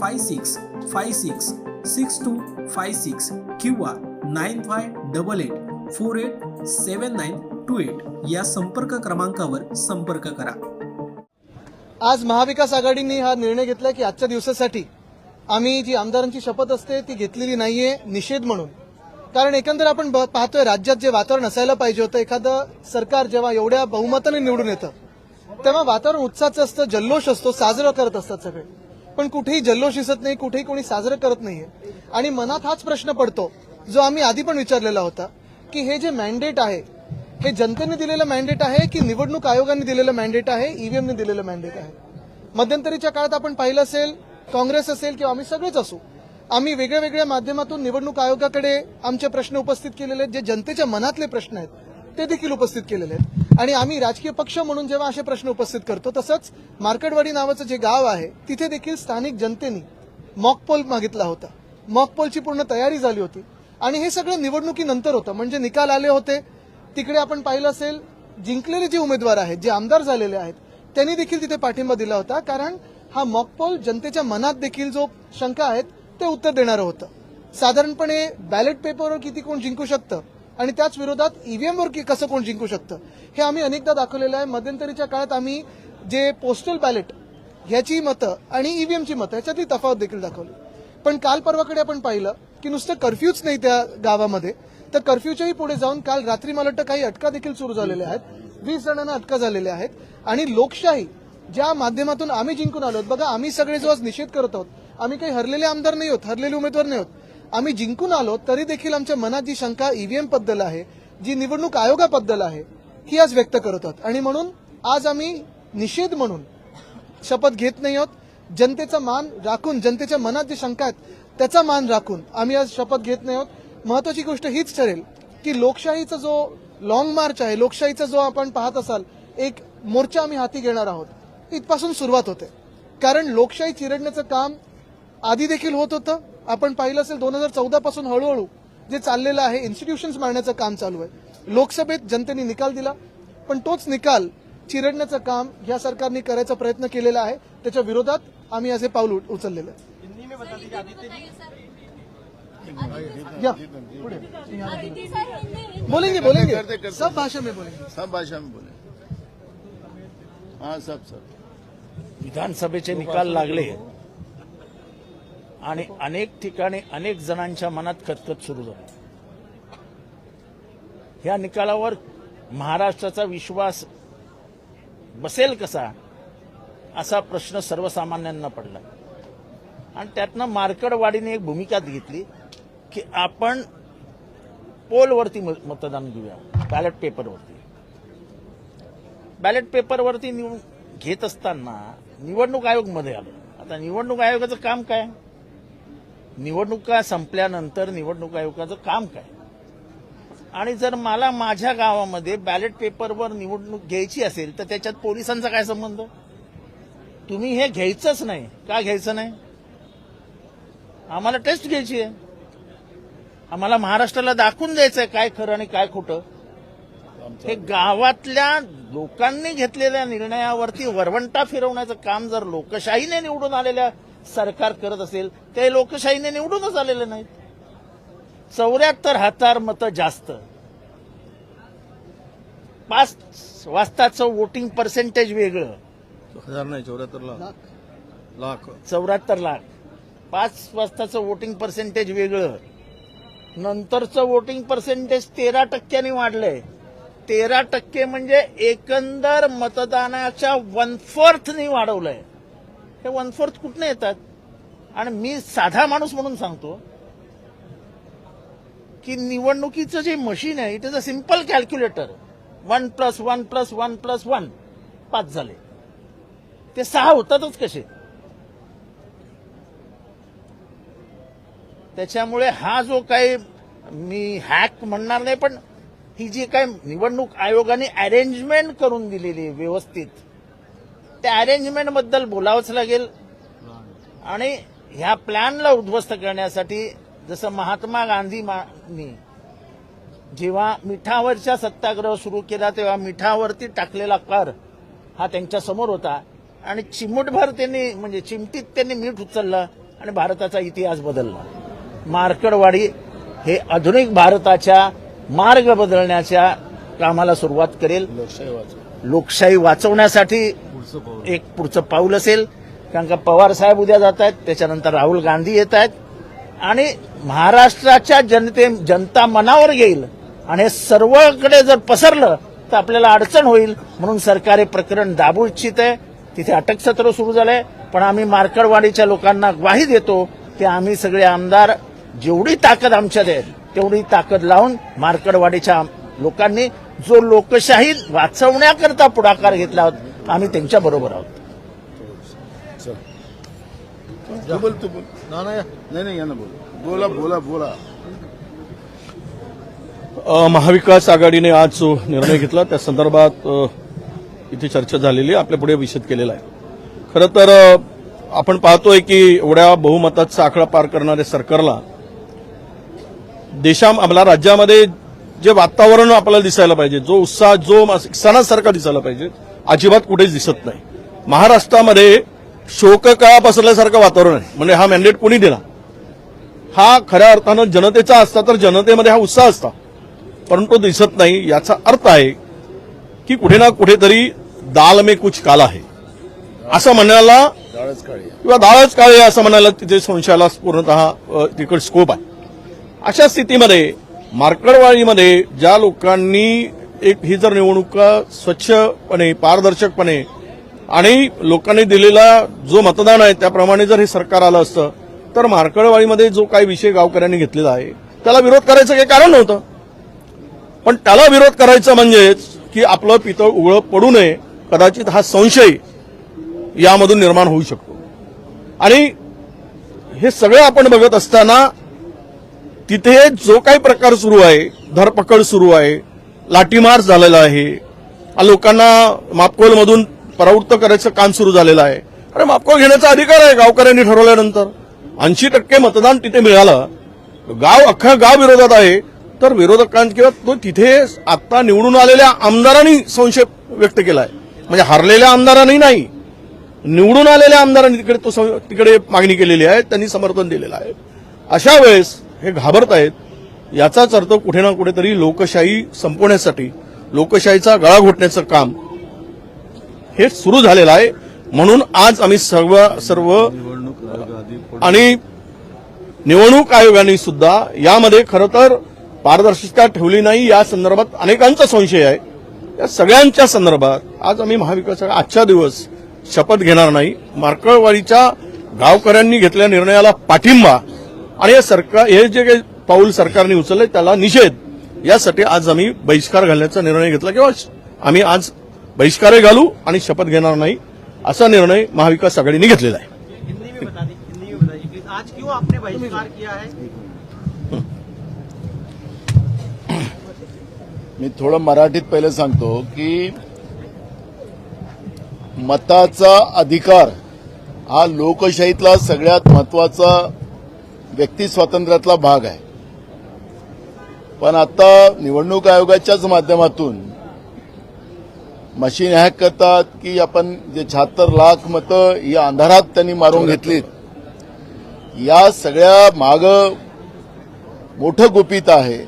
five six five six six two five six किंवा nine five double eight four eight seven nine two eight या संपर्क क्रमांकावर संपर्क करा. आज महाविकास आघाडीने हा निर्णय घेतला की आजच्या दिवसासाठी आम्ही जी आमदारांची शपथ असते ती घेतलेली नाहीये निषेध म्हणून. कारण एकंदर आपण पाहतोय राज्यात जे वातावरण असायला पाहिजे होतं एखादं सरकार जेव्हा एवढ्या बहुमताने निवडून येतं तेव्हा वातावरण उत्साहाचं असतं जल्लोष असतो साजरं करत असतात सगळे. पण कुठेही जल्लोष दिसत नाही कुठेही कोणी साजरं करत नाहीये. आणि मनात हाच प्रश्न पडतो जो आम्ही आधी पण विचारलेला होता की हे जे मॅन्डेट आहे हे जनतेने दिलेलं मॅन्डेट आहे की निवडणूक आयोगाने दिलेलं मॅन्डेट आहे ईव्हीएमने दिलेलं मॅन्डेट आहे? मध्यंतरीच्या काळात आपण पाहिलं असेल काँग्रेस असेल किंवा आम्ही सगळेच असू आम्ही वेगळ्या वेगळ्या माध्यमातून निवडणूक आयोगाकडे आमचे प्रश्न उपस्थित केलेले आहेत जे जनतेच्या मनातले प्रश्न आहेत ते देखील उपस्थित केलेले आहेत. आणि आम्ही राजकीय पक्ष म्हणून जेव्हा असे प्रश्न उपस्थित करतो तसंच मार्केटवाडी नावाचं जे गाव आहे तिथे देखील स्थानिक जनतेने मॉकपोल मागितला होता. मॉकपोलची पूर्ण तयारी झाली होती. आणि हे सगळं निवडणुकीनंतर होतं. म्हणजे निकाल आले होते. तिकडे आपण पाहिलं असेल जिंकलेले जे उमेदवार आहेत जे आमदार झालेले आहेत त्यांनी देखील तिथे पाठिंबा दिला होता. कारण हा मॉकपोल जनतेच्या मनात देखील जो शंका आहेत ते उत्तर देणारं होतं. साधारणपणे बॅलेट पेपरवर किती कोण जिंकू शकतं? आणि त्याच विरोधात ईव्हीएमवर की कसं कोण जिंकू शकतं? हे आम्ही अनेकदा दाखवलेलं आहे. मध्यंतरीच्या काळात आम्ही जे पोस्टल बॅलेट ह्याची मतं आणि ईव्हीएमची मतं ह्याच्यातली तफावत देखील दाखवली. पण काल परवाकडे आपण पाहिलं की नुसतं कर्फ्यूच नाही त्या गावामध्ये. तर कर्फ्यूच्याही पुढे जाऊन काल रात्री मला वाटतं काही अटका देखील सुरू झालेल्या आहेत. वीस जणांना अटका झालेल्या आहेत. आणि लोकशाही ज्या माध्यमातून आम्ही जिंकून आलो आहोत बघा आम्ही सगळे जो आज निषेध करत आहोत आम्ही काही हरलेले आमदार नाही आहोत हरलेले उमेदवार नाही आहोत. आम्ही जिंकून आलो तरी देखील आमच्या मनात जी शंका ईव्हीएमबद्दल आहे जी निवडणूक आयोगाबद्दल आहे ही आज व्यक्त करत आहोत. आणि म्हणून आज आम्ही निषेध म्हणून शपथ घेत नाही आहोत. जनतेचा मान राखून जनतेच्या मनात जे शंका आहेत त्याचा मान राखून आम्ही आज शपथ घेत नाही आहोत. महत्वाची गोष्ट हीच ठरेल की लोकशाहीचा जो लॉंग मार्च आहे लोकशाहीचा जो आपण पाहत असाल एक मोर्चा आम्ही हाती घेणार आहोत. इथपासून सुरुवात होते. कारण लोकशाही चिरडण्याचं काम आधी देखील होत होतं. आपण पाहिलं असेल दोन हजार चौदा पासून हळूहळू जे चाललेलं आहे इन्स्टिट्यूशन्स मारण्याचं काम चालू आहे. लोकसभेत जनतेने निकाल दिला पण तोच निकाल चिरडण्याचं काम या सरकारने करायचा प्रयत्न केलेला आहे. त्याच्या विरोधात आम्ही असे पाऊल उच- उचललेलं आहे. बोलेंगे बोलेंगे. सब भाषा में बोलेंगे. सब भाषा में बोले हाँ सब सब. विधानसभेचे निकाल लागले. आणि अनेक ठिकाणी अनेक जणांच्या मनात खतखत सुरू झाली. ह्या निकालावर महाराष्ट्राचा विश्वास बसेल कसा असा प्रश्न सर्वसामान्यांना पडला. आणि त्यातनं मार्कडवाडीने एक भूमिका घेतली की आपण पोलवरती मतदान घेऊया बॅलेट पेपरवरती. बॅलेट पेपरवरती घेत असताना निवडणूक आयोगमध्ये आलो. आता निवडणूक आयोगाचं काम काय? निवडणुका संपल्यानंतर निवडणूक आयोगाचं काम काय? आणि जर मला माझ्या गावामध्ये बॅलेट पेपरवर निवडणूक घ्यायची असेल तर त्याच्यात पोलिसांचा काय संबंध? तुम्ही हे घ्यायचंच नाही. का घ्यायचं नाही? आम्हाला टेस्ट घ्यायची आहे. आम्हाला महाराष्ट्राला दाखवून द्यायचंय काय खरं आणि काय खोटं. हे गावातल्या लोकांनी घेतलेल्या निर्णयावरती वरवंटा फिरवण्याचं काम जर लोकशाहीने निवडून आलेल्या सरकार करत असेल ते लोकशाहीने निवडूनच आलेले नाहीत. चौऱ्याहत्तर हजार मतं जास्त. पाच वाजताचं वोटिंग पर्सेंटेज वेगळं. हजार नाही चौऱ्याहत्तर लाख. लाख. चौऱ्याहत्तर लाख. पाच वाजताचं वोटिंग पर्सेंटेज वेगळं. नंतरचं वोटिंग पर्सेंटेज तेरा टक्क्यांनी वाढलंय. तेरा टक्के म्हणजे एकंदर मतदानाच्या वन फोर्थनी वाढवलंय. हे वन फोर्थ कुठनं येतात? आणि मी साधा माणूस म्हणून सांगतो की निवडणुकीचं जे मशीन आहे it is a simple calculator one plus one plus one plus one पाच झाले. ते सहा होतातच कसे? त्याच्यामुळे हा जो काही मी हॅक म्हणणार नाही पण ही जी काय निवडणूक आयोगाने अरेंजमेंट करून दिलेली आहे व्यवस्थित त्या अरेंजमेंटबद्दल बोलावंच लागेल. आणि ह्या प्लॅनला उद्ध्वस्त करण्यासाठी जसं महात्मा गांधींनी जेव्हा मिठावरचा सत्याग्रह सुरू केला तेव्हा मिठावरती टाकलेला कर हा त्यांच्यासमोर होता. आणि चिमूटभर त्यांनी म्हणजे चिमटीत त्यांनी मीठ उचललं आणि भारताचा इतिहास बदलला. मार्कडवाडी हे आधुनिक भारताच्या मार्ग बदलण्याच्या कामाला सुरुवात करेल. लोकशाही वाचवण्यासाठी एक पुढचं पाऊल असेल. कारण का पवार साहेब उद्या जात आहेत त्याच्यानंतर राहुल गांधी येत आहेत. आणि महाराष्ट्राच्या जनते जनता मनावर घेईल आणि हे सर्वकडे जर पसरलं तर आपल्याला अडचण होईल. म्हणून सरकार हे प्रकरण दाबू इच्छित आहे. तिथे अटक सत्र सुरू झालंय. पण आम्ही मार्कडवाडीच्या लोकांना ग्वाही देतो की आम्ही सगळे आमदार जेवढी ताकद आमच्यात आहे तेवढी ताकद लावून मार्कडवाडीच्या लोकांनी जो लोकशाही वाचवण्याकरता पुढाकार घेतला आहोत आम्ही त्यांच्या बरोबर आहोत. तू बोल तू बोल ना ना या. नाही नाही या ना बोल. बोला बोला बोला. अ, महाविकास आघाडीने आज जो निर्णय घेतला त्या संदर्भात अ, इथे चर्चा झालेली आहे. आपल्या पुढे विषद केलेला आहे. खरं तर अ, आपण पाहतोय की एवढ्या बहुमताचा आकडा पार करणाऱ्या सरकारला देशा आपल्या राज्यामध्ये जे वातावरण आपल्याला दिसायला पाहिजे जो उत्साह जो सणासारखा दिसायला पाहिजे अजिबात कुठेच दिसत नाही. महाराष्ट्रामध्ये शोककळा पसरल्यासारखं वातावरण आहे. म्हणजे हा मॅन्डेट कोणी दिला हा खऱ्या अर्थानं जनतेचा असता तर जनतेमध्ये हा उत्साह असता. परंतु दिसत नाही याचा अर्थ आहे की कुठे ना कुठेतरी दाल में कुछ काला आहे असं म्हणायला किंवा दाळच काळे असं म्हणायला तिथे संशयाला पूर्णतः तिकडे स्कोप आहे. अशा स्थितीमध्ये मार्कडवाडीमध्ये ज्या लोकांनी एक ही जर निवडणूक स्वच्छपणे पारदर्शकपणे आणि लोकांनी दिलेला जो मतदान आहे त्याप्रमाणे जर हे सरकार आलं असतं तर मार्कडवाडीमध्ये जो काही विषय गावकऱ्यांनी घेतलेला आहे त्याला विरोध करायचं काही कारण नव्हतं. पण त्याला विरोध करायचा म्हणजेच की आपलं पितळ उघळं पडू नये कदाचित हा संशय यामधून निर्माण होऊ शकतो. आणि हे सगळं आपण बघत असताना तिथे जो काही प्रकार सुरू आहे धरपकड सुरू आहे लाठीमार झालेला आहे लोकांना मापकोलमधून परावृत्त करायचं काम सुरू झालेलं आहे. अरे मापकोल घेण्याचा अधिकार आहे गावकऱ्यांनी ठरवल्यानंतर. ऐंशी टक्के मतदान तिथे मिळालं. गाव अख्खा गाव विरोधात आहे. तर विरोधकां किंवा तो तिथे आता निवडून आलेल्या आमदारांनी संशय व्यक्त केलाय. म्हणजे हरलेल्या आमदारांनी नाही. निवडून आलेल्या आमदारांनी तिकडे तो सं- तिकडे मागणी केलेली आहे त्यांनी समर्थन दिलेलं आहे. अशा वेळेस हे घाबरत आहेत याचाच अर्थ कुठे ना कुठेतरी लोकशाही संपवण्यासाठी लोकशाहीचा गळा घोटण्याचं काम हे सुरू झालेलं आहे. म्हणून आज आम्ही सर्व सर्व निवडणूक आयोग आणि निवडणूक आयोगाने सुद्धा यामध्ये खरं तर पारदर्शकता ठेवली नाही. या संदर्भात अनेकांचा संशय आहे. या सगळ्यांच्या संदर्भात आज आम्ही महाविकास आजचा आजच्या दिवस शपथ घेणार नाही. मार्कळवाडीच्या गावकऱ्यांनी घेतलेल्या निर्णयाला पाठिंबा आणि हे सरकार हे जे काही पाऊल सरकारने उचललंय त्याला निषेध. यासाठी आज आम्ही बहिष्कार घालण्याचा निर्णय घेतला किंवा आम्ही आज बहिष्कारही घालू आणि शपथ घेणार नाही असा निर्णय महाविकास आघाडीने घेतलेला आहे. हिंदी में बता दी हिंदी में बताइए कि आज क्यों आपने बहिष्कार किया है? मी थोडं मराठीत पहिले सांगतो की मताचा अधिकार हा लोकशाहीतला सगळ्यात महत्त्वाचा व्यक्ती स्वातंत्र्यातला भाग आहे. पण आता निवडणूक आयोगाच्याच माध्यमातून मशीन हॅक करतात की आपण जे शहात्तर लाख मतं या अंधारात त्यांनी मारून घेतलीत या सगळ्या माग मोठं गुपित आहे.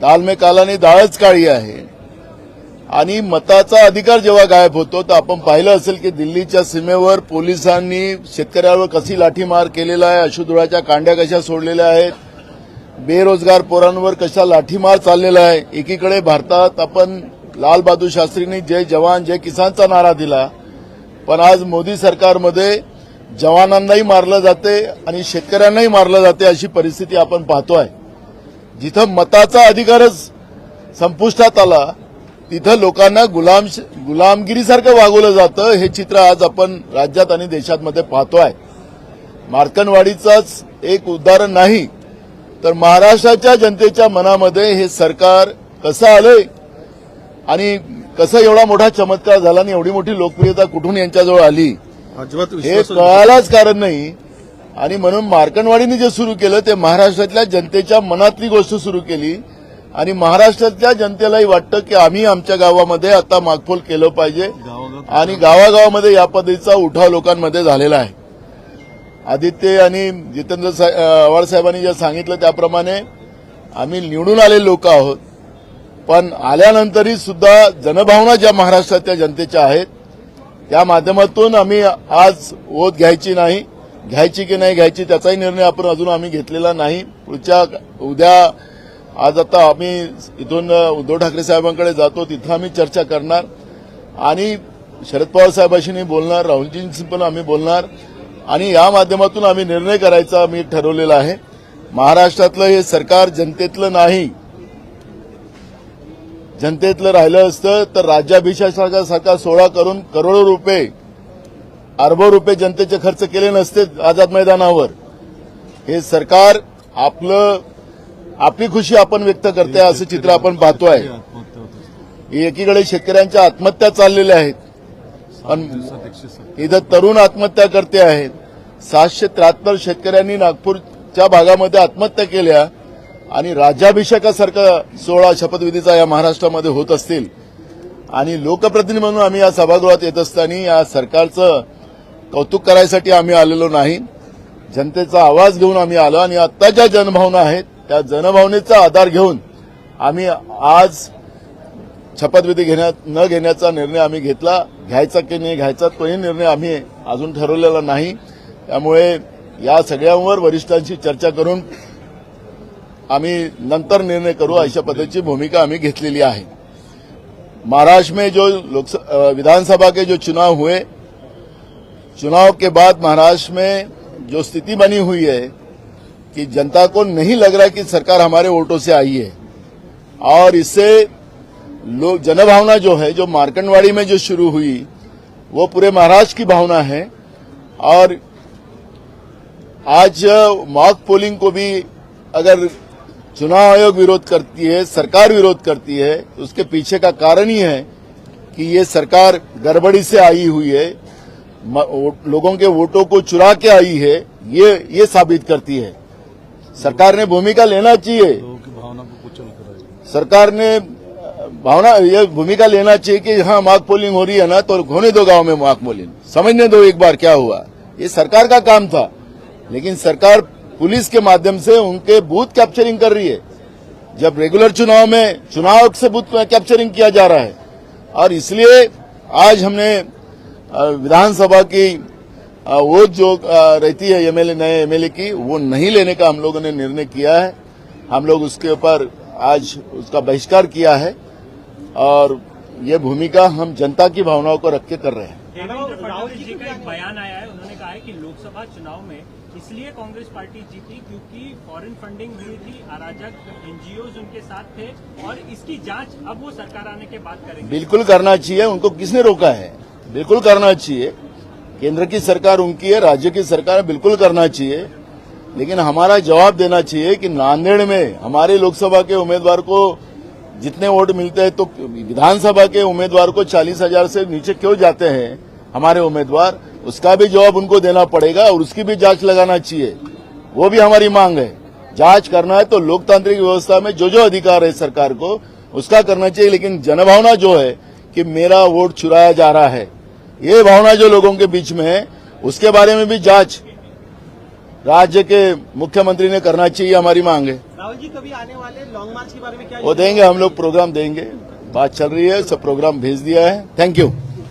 दाल में कालाने डाळच काळी आहे. आणि मताचा अधिकार जेव्हा गायब होतो तर आपण पाहिलं असेल की दिल्लीच्या सीमेवर पोलिसांनी शेतकऱ्यावर कशी लाठीमार केलेला आहे अशुधुळाच्या कांड्या कशा सोडलेल्या आहेत बेरोजगार पोरांवर कशा लाठीमार चाललेला आहे. एकीकडे भारतात आपण लाल बहादूर शास्त्रींनी जय जवान जय किसानचा नारा दिला पण आज मोदी सरकारमध्ये जवानांनाही मारलं जाते आणि शेतकऱ्यांनाही मारलं जाते अशी परिस्थिती आपण पाहतोय. जिथं मताचा अधिकारच संपुष्टात आला तिथं लोकांना गुलाम गुलामगिरीसारखं वागवलं जातं हे चित्र आज आपण राज्यात आणि देशात पाहतोय. मार्कनवाडीचाच एक उदाहरण नाही तर महाराष्ट्राच्या जनतेच्या मनामध्ये हे सरकार कसं आलंय आणि कसं एवढा मोठा चमत्कार झाला आणि एवढी मोठी लोकप्रियता कुठून यांच्याजवळ आली हे कळायलाच कारण नाही. आणि म्हणून मार्कनवाडीने जे सुरू केलं ते महाराष्ट्रातल्या जनतेच्या मनातली गोष्ट सुरू केली. आणि महाराष्ट्रातल्या जनतेलाही वाटतं की आम्ही आमच्या गावामध्ये आता मागफोल केलं पाहिजे. आणि गावागावामध्ये या पद्धतीचा उठाव लोकांमध्ये झालेला आहे. आदित्य आणि जितेंद्र आव्हाड साहेबांनी जे सांगितलं त्याप्रमाणे आम्ही निवडून आलेले लोक आहोत. पण आल्यानंतरही सुद्धा जनभावना ज्या महाराष्ट्रातल्या जनतेच्या आहेत त्या माध्यमातून आम्ही आज ओत घ्यायची नाही घ्यायची की नाही घ्यायची त्याचाही निर्णय आपण अजून आम्ही घेतलेला नाही. पुढच्या उद्या आज आता आम्ही इथून उद्धव ठाकरे साहेबांकडे जातो तिथं आम्ही चर्चा करणार. आणि शरद पवार साहेबांशी बोलणार राहुलजींशी पण आम्ही बोलणार. आणि या माध्यमातून आम्ही निर्णय करायचा आम्ही ठरवलेला आहे. महाराष्ट्रातलं हे सरकार जनतेतलं नाही. जनतेतलं राहिलं असतं तर राज्याभिषेकासारखा सोहळा करून करोडो रुपये अरबो रुपये जनतेचे खर्च केले नसते आझाद मैदानावर. हे सरकार आपलं आपली खुशी आपण व्यक्त करते असं चित्र आपण पाहतोय. एकीकडे शेतकऱ्यांच्या आत्महत्या चाललेल्या आहेत. पण इथं तरुण आत्महत्या करते आहेत. सातशे त्र्याहत्तर शेतकऱ्यांनी नागपूरच्या भागामध्ये आत्महत्या केल्या आणि राज्याभिषेकासारखा सोहळा शपथविधीचा या महाराष्ट्रामध्ये होत असतील. आणि लोकप्रतिनिधी म्हणून आम्ही या सभागृहात येत असताना या सरकारचं कौतुक करायसाठी आम्ही आलेलो नाही. जनतेचा आवाज घेऊन आम्ही आलो आणि आत्ता ज्या जनभावना आहेत. त्या जनभावनेचा आधार घेऊन आम्ही आज शपथविधी घेण्यात न घेण्याचा निर्णय आम्ही घेतला. घ्यायचा की नाही घ्यायचा तोही निर्णय आम्ही अजून ठरवलेला नाही. त्यामुळे या सगळ्यांवर वरिष्ठांशी चर्चा करून आम्ही नंतर निर्णय करू अशा पद्धतीची भूमिका आम्ही घेतलेली आहे. महाराष्ट्र में जो लोकसभा विधानसभा के जो चुनाव हुए चुनाव के बाद महाराष्ट्र में जो स्थिति बनी हुई है कि जनता को नहीं लग रहा कि सरकार हमारे वोटों से आई है। और इससे लोग जनभावना जो है, जो मार्कंडवाड़ी में जो शुरू हुई, वो पूरे महाराष्ट्र की भावना है। और आज मॉक पोलिंग को भी अगर चुनाव आयोग विरोध करती है, सरकार विरोध करती है तो उसके पीछे का कारण ही है कि ये सरकार गड़बड़ी से आई हुई है। लोगों के वोटों को चुरा के आई है, ये ये साबित करती है। सरकार ने भूमिका लेना चाहिए। सरकार ने भावना ये भूमिका लेना चाहिए कि हाँ मार्क पोलिंग हो रही है ना तो होने दो गाँव में मार्क पोलिंग। समझने दो एक बार क्या हुआ। ये सरकार का काम था लेकिन सरकार पुलिस के माध्यम से उनके बूथ कैप्चरिंग कर रही है। जब रेगुलर चुनाव में चुनाव से बूथ कैप्चरिंग किया जा रहा है और इसलिए आज हमने विधानसभा की वोट जो रहती है एमएलए नए एमएलए की वो नहीं लेने का हम लोगों ने निर्णय किया है। हम लोग उसके ऊपर आज उसका बहिष्कार किया है और ये भूमिका हम जनता की भावनाओं को रख के कर रहे हैं। राहुल जी का एक बयान आया है। उन्होंने कहा है कि लोकसभा चुनाव में इसलिए कांग्रेस पार्टी जीती क्योंकि फॉरेन फंडिंग हुई थी अराजक एनजीओ उनके साथ थे और इसकी जाँच अब वो सरकार आने के बाद करेंगे। बिल्कुल करना चाहिए उनको किसने रोका है? बिल्कुल करना चाहिए। केंद्र की सरकार उनकी है, राज्य की सरकार बिल्कुल करना चाहिए। लेकिन हमारा जवाब देना चाहिए कि नांदेड़ में हमारे लोकसभा के उम्मीदवार को जितने वोट मिलते हैं तो विधानसभा के उम्मीदवार को चालीस हज़ार से नीचे क्यों जाते हैं हमारे उम्मीदवार? उसका भी जवाब उनको देना पड़ेगा और उसकी भी जाँच लगाना चाहिए। वो भी हमारी मांग है। जाँच करना है तो लोकतांत्रिक व्यवस्था में जो जो अधिकार है सरकार को, उसका करना चाहिए। लेकिन जनभावना जो है कि मेरा वोट चुराया जा रहा है। ये भावना जो लोगों के बीच में है उसके बारे में भी जाँच राज्य के मुख्यमंत्री ने करना चाहिए हमारी मांग है। राहुल जी कभी आने वाले लॉन्ग मार्च के बारे में क्या वो देंगे हम लोग प्रोग्राम देंगे। बात चल रही है सब प्रोग्राम भेज दिया है। Thank you